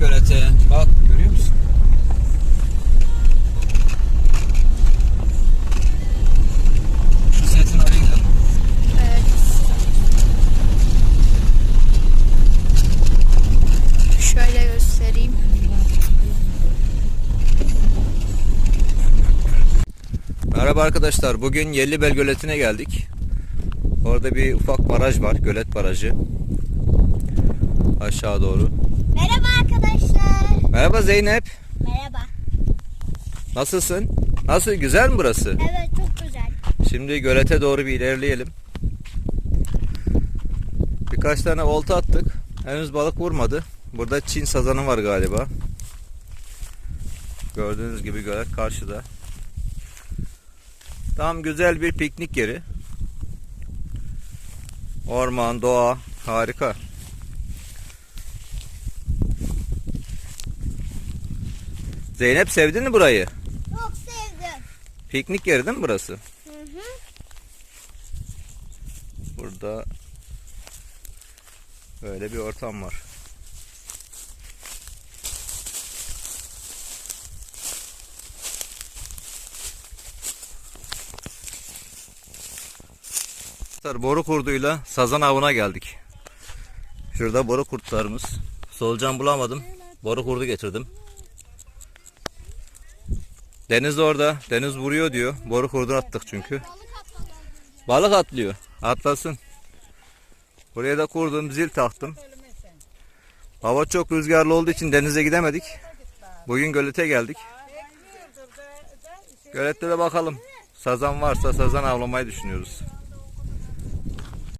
gölete. Bak görüyor musun? Setin oraya gidelim. Evet. Şöyle göstereyim. Merhaba arkadaşlar. Bugün Yellibel Göleti'ne geldik. Orada bir ufak baraj var. Gölet barajı. Aşağı doğru. Merhaba arkadaşlar. Merhaba Zeynep. Merhaba. Nasılsın? Nasıl? Güzel mi burası? Evet çok güzel. Şimdi gölete doğru bir ilerleyelim. Birkaç tane olta attık. Henüz balık vurmadı. Burada Çin sazanı var galiba. Gördüğünüz gibi gölet karşıda. Tam güzel bir piknik yeri. Orman, doğa harika. Zeynep sevdin mi burayı? Çok sevdim. Piknik yeri değil mi burası? Hı hı. Burada böyle bir ortam var. Boru kurduyla sazan avına geldik. Şurada boru kurtlarımız. Solucan bulamadım. Boru kurdu getirdim. Deniz orada. Deniz vuruyor diyor. Boru kurdu attık çünkü. Balık atlıyor. Atlasın. Buraya da kurdum, zil taktım. Hava çok rüzgarlı olduğu için denize gidemedik. Bugün gölete geldik. Gölette de bakalım. Sazan varsa sazan avlamayı düşünüyoruz.